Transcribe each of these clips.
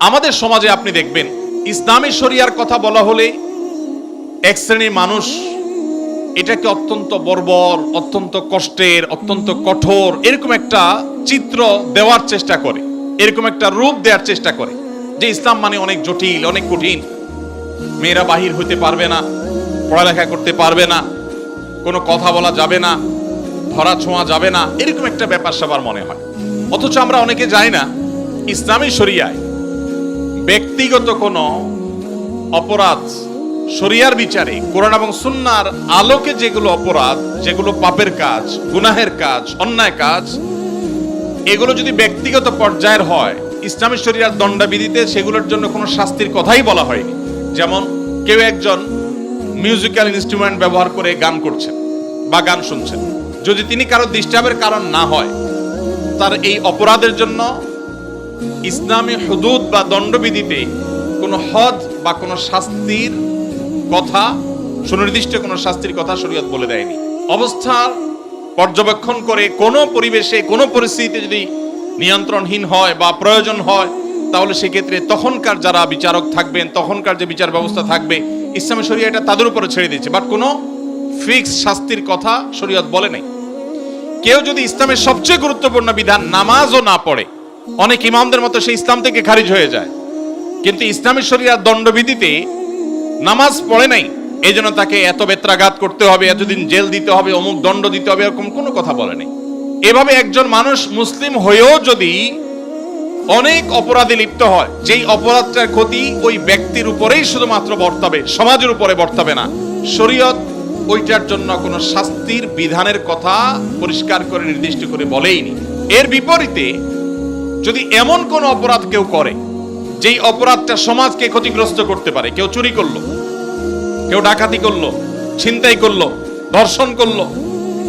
আমাদের সমাজে আপনি দেখবেন, ইসলামী শরিয়ার কথা বলা হলে এক শ্রেণির মানুষ এটাকে অত্যন্ত বর্বর, অত্যন্ত কষ্টের, অত্যন্ত কঠোর এরকম একটা চিত্র দেওয়ার চেষ্টা করে, এরকম একটা রূপ দেওয়ার চেষ্টা করে যে ইসলাম মানে অনেক জটিল, অনেক কঠিন। মেয়েরা বাহির হতে পারবে না, পড়ালেখা করতে পারবে না, কোনো কথা বলা যাবে না, ধরা ছোঁয়া যাবে না, এরকম একটা ব্যাপার সবার মনে হয়। অথচ আমরা অনেকে যাই না, ইসলামী শরিয়ায় ব্যক্তিগত কোনো অপরাধ শরিয়ার বিচারে, কোরআন এবং সুন্নার আলোকে যেগুলো অপরাধ, যেগুলো পাপের কাজ, গুনাহের কাজ, অন্যায় কাজ, এগুলো যদি ব্যক্তিগত পর্যায়ের হয়, ইসলামী শরিয়ার দণ্ডবিধিতে সেগুলোর জন্য কোনো শাস্তির কথাই বলা হয়নি। যেমন কেউ একজন মিউজিক্যাল ইনস্ট্রুমেন্ট ব্যবহার করে গান করছেন বা গান শুনছেন। যদি তিনি কারও ডিস্টার্বের কারণ না হয়, তার এই অপরাধের জন্য ইসলামী হুদুদ বা দণ্ডবিধিতে কোনো হদ বা কোনো শাস্তির কথা, সুনির্দিষ্ট কোনো শাস্তির কথা শরীয়ত বলে দেয়নি। অবস্থা পর্যবেক্ষণ করে কোনো পরিবেশে, কোনো পরিস্থিতিতে যদি নিয়ন্ত্রণহীন হয় বা প্রয়োজন হয়, তাহলে সেক্ষেত্রে তখনকার যারা বিচারক থাকবেন, তখনকার যে বিচার ব্যবস্থা থাকবে, ইসলামী শরিয়া এটা তাদের উপরে ছেড়ে দিয়েছে। বাট কোনো ফিক্স শাস্তির কথা শরীয়ত বলে নেই। কেউ যদি ইসলামের সবচেয়ে গুরুত্বপূর্ণ বিধান নামাজও না পড়ে অনেক ইমামদের মতো সে ইসলাম থেকে খারিজ হয়ে যায়। কিন্তু ইসলামী শরিয়ার দণ্ডবিধিতে নামাজ পড়ে নাই এই জন্য তাকে এত বেত্রাঘাত করতে হবে, এতদিন জেল দিতে হবে, অমুক দণ্ড দিতে হবে, এরকম কোনো কথা বলে নেই। এভাবে একজন মানুষ মুসলিম হয়েও যদি অনেক অপরাধে লিপ্ত হয়, যেই অপরাধটার ক্ষতি ওই ব্যক্তির উপরেই শুধুমাত্র বর্তাবে, সমাজের উপরে বর্তাবে না। শরীয়ত ওইটার জন্য কোনো শাস্তির বিধানের কথা পরিষ্কার করে নির্দিষ্ট করে বলেইনি। এর বিপরীতে যদি এমন কোন অপরাধ কেউ করে, যেই অপরাধটা সমাজকে ক্ষতিগ্রস্ত করতে পারে, কেউ চুরি করল, কেউ ডাকাতি করল, ছিনতাই করল, ধর্ষণ করল,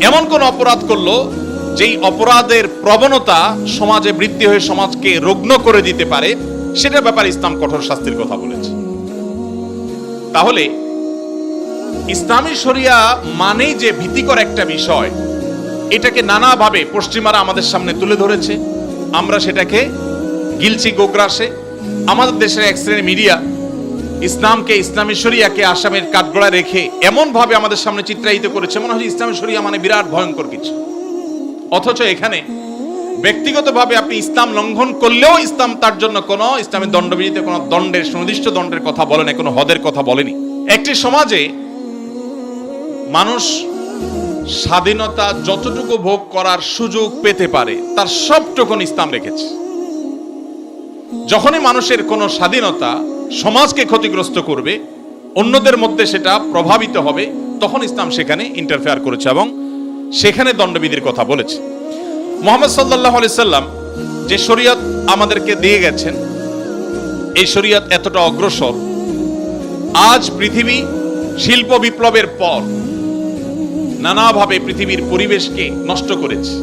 এমন কোন অপরাধ করল, যেই অপরাধের প্রবণতা সমাজে বৃদ্ধি হয়ে সমাজকে রুগ্ন করে দিতে পারে, সেটার ব্যাপারে ইসলাম কঠোর শাস্তির কথা বলেছে। তাহলে, ইসলামী শরিয়া মানেই যে ভীতিকর একটা বিষয়, এটাকে নানাভাবে পশ্চিমারা আমাদের সামনে তুলে ধরেছে। আমরা সেটাকে গিলছি গোগ্রাসে। আমাদের দেশের এক শ্রেণির মিডিয়া ইসলামকে, ইসলামী শরিয়াকে আসামের কাঠগড়ায় রেখে এমন ভাবে আমাদের সামনে চিত্রায়িত করেছে, মনে হয় ইসলামী শরিয়া মানে বিরাট ভয়ঙ্কর কিছু। অথচ এখানে ব্যক্তিগতভাবে আপনি ইসলাম লঙ্ঘন করলেও ইসলাম তার জন্য কোনো ইসলামের দণ্ডবিধিতে কোনো দণ্ডের, সুনির্দিষ্ট দণ্ডের কথা বলেনি কোনো হদের কথা বলেনি। একটি সমাজে মানুষ স্বাধীনতা যতটুকু ভোগ করার সুযোগ পেতে পারে, তার সবটুকুন ইসলাম রেখেছে। যখনই মানুষের কোনো স্বাধীনতা সমাজকে ক্ষতিগ্রস্ত করবে, অন্যদের মধ্যে সেটা প্রভাবিত হবে, তখন ইসলাম সেখানে ইন্টারফেয়ার করেছে এবং সেখানে দণ্ডবিধির কথা বলেছে। মোহাম্মদ সাল্লাহ সাল্লাম যে শরীয়ত আমাদেরকে দিয়ে গেছেন, এই শরীয়ত এতটা অগ্রসর। আজ পৃথিবী শিল্প বিপ্লবের পর নানাভাবে পৃথিবীর পরিবেশকে নষ্ট করেছে।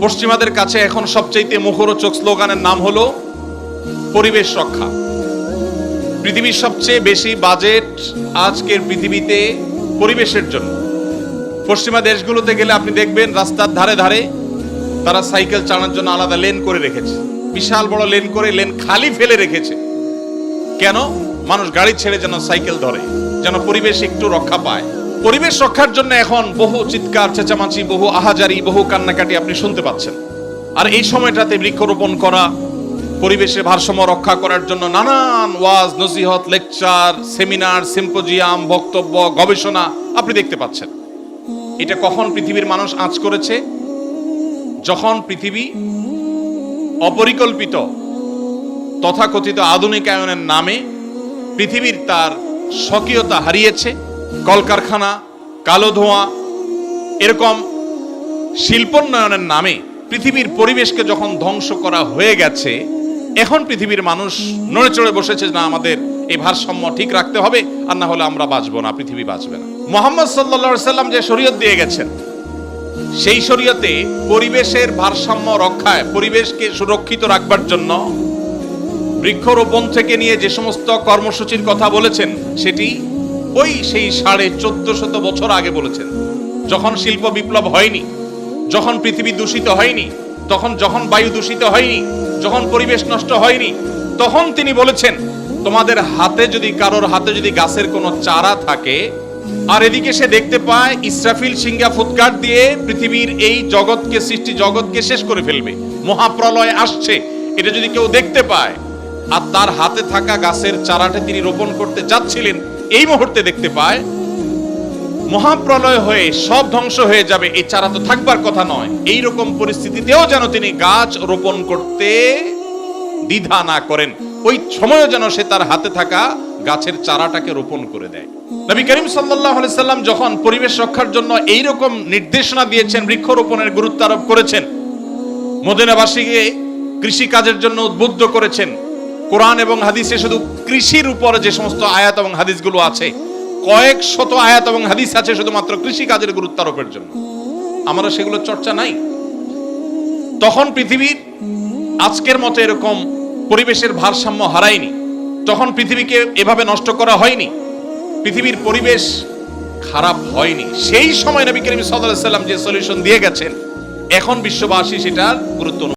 পশ্চিমাদের কাছে এখন সবচাইতে মুখরোচক স্লোগানের নাম হলো, পরিবেশ রক্ষা। পৃথিবীর সবচেয়ে বেশি বাজেট আজকের পৃথিবীতে পরিবেশের জন্য। পশ্চিমা দেশগুলোতে গেলে আপনি দেখবেন, রাস্তার ধারে ধারে তারা সাইকেল চালানোর জন্য আলাদা লেন করে রেখেছে। বিশাল বড় লেন করে লেন খালি ফেলে রেখেছে। কেন? মানুষ গাড়ি ছেড়ে যেন সাইকেল ধরে, যেন পরিবেশ একটু রক্ষা পায়। পরিবেশ রক্ষার জন্য এখন বহু চিৎকার, চেঁচামাচি, বহু আহাজারি, বহু কান্নাকাটি আপনি শুনতে পাচ্ছেন। আর এই সময়টাতে বৃক্ষরোপণ করা পরিবেশের ভারসাম্য রক্ষা করার জন্য নানান ওয়াজ, নসিহত, লেকচার, সেমিনার, সিম্পোজিয়াম, বক্তব্য, গবেষণা আপনি দেখতে পাচ্ছেন। এটা কখন পৃথিবীর মানুষ আঁচ করেছে? যখন পৃথিবী অপরিকল্পিত, তথাকথিত আধুনিকায়নের নামে পৃথিবীর তার স্বকীয়তা হারিয়েছে কলকারখানা, কালো ধোঁয়া, এরকম শিল্পোন্নয়নের নামে পৃথিবীর পরিবেশকে যখন ধ্বংস করা হয়ে গেছে, এখন পৃথিবীর মানুষ নড়ে চড়ে বসেছে না, আমাদের এই ভারসাম্য ঠিক রাখতে হবে আর না হলে আমরা বাঁচবো না, পৃথিবী বাঁচবে না। মোহাম্মদ সাল্লা সাল্লাম যে শরীয়ত দিয়ে গেছেন, সেই শরীয়তে পরিবেশের ভারসাম্য রক্ষায়, পরিবেশকে সুরক্ষিত রাখবার জন্য বৃক্ষরোপণ থেকে নিয়ে যে সমস্ত কর্মসূচির কথা বলেছেন, সেটি ওই সেই সাড়ে চোদ্দ শত বছর আগে বলেছেন, যখন শিল্প বিপ্লব হয়নি, যখন পৃথিবী দূষিত হয়নি, তখন যখন বায়ু দূষিত হয়নি, যখন পরিবেশ নষ্ট হয়নি, তখন তিনি বলেছেন, তোমাদের হাতে যদি কারোর হাতে যদি গাছের কোনো চারা থাকে, আর এদিকে সে দেখতে পায় ইসরাফিল সিঙ্গা ফুৎকার দিয়ে পৃথিবীর এই জগৎকে, সৃষ্টি জগৎকে শেষ করে ফেলবে, মহাপ্রলয় আসছে, এটা যদি কেউ দেখতে পায়। আর তার হাতে থাকা গাছের চারাটা তিনি রোপণ করতে যাচ্ছিলেন এই মুহূর্তে দেখতে পায়, মহাপ্রলয় হয়ে সব ধ্বংস হয়ে যাবে, এই চারা তো থাকবার কথা নয়। এই রকম পরিস্থিতিতেও যেন তিনি গাছ রোপণ করতে দ্বিধা না করেন। ওই সময়ও যেন সে তার হাতে থাকা গাছের চারাটাকে রোপণ করে দেয়। নবী করিম আলাইহি সাল্লাম যখন পরিবেশ রক্ষার জন্য এই রকম নির্দেশনা দিয়েছেন, বৃক্ষরোপণের গুরুত্ব আরোপ করেছেন, মদিনাবাসীকে কৃষি কাজের জন্য উদ্বুদ্ধ করেছেন কোরআন এবং হাদিসে শুধু কৃষির উপর যে সমস্ত আয়াত এবং হাদিসগুলো আছে কয়েক শত আয়াত এবং হাদিস আছে শুধুমাত্র কৃষি কাজের গুরুত্ব আরোপের জন্য। আমরা সেগুলো চর্চা নাই। তখন পৃথিবীর আজকের মতো এরকম পরিবেশের ভারসাম্য হারায়নি। তখন পৃথিবীকে এভাবে নষ্ট করা হয়নি। পৃথিবীর পরিবেশ খারাপ হয়নি। সেই সময় নবী করিম সাল্লাম যে সলিউশন দিয়ে গেছেন, এখন বিশ্ববাসী সেটার গুরুত্ব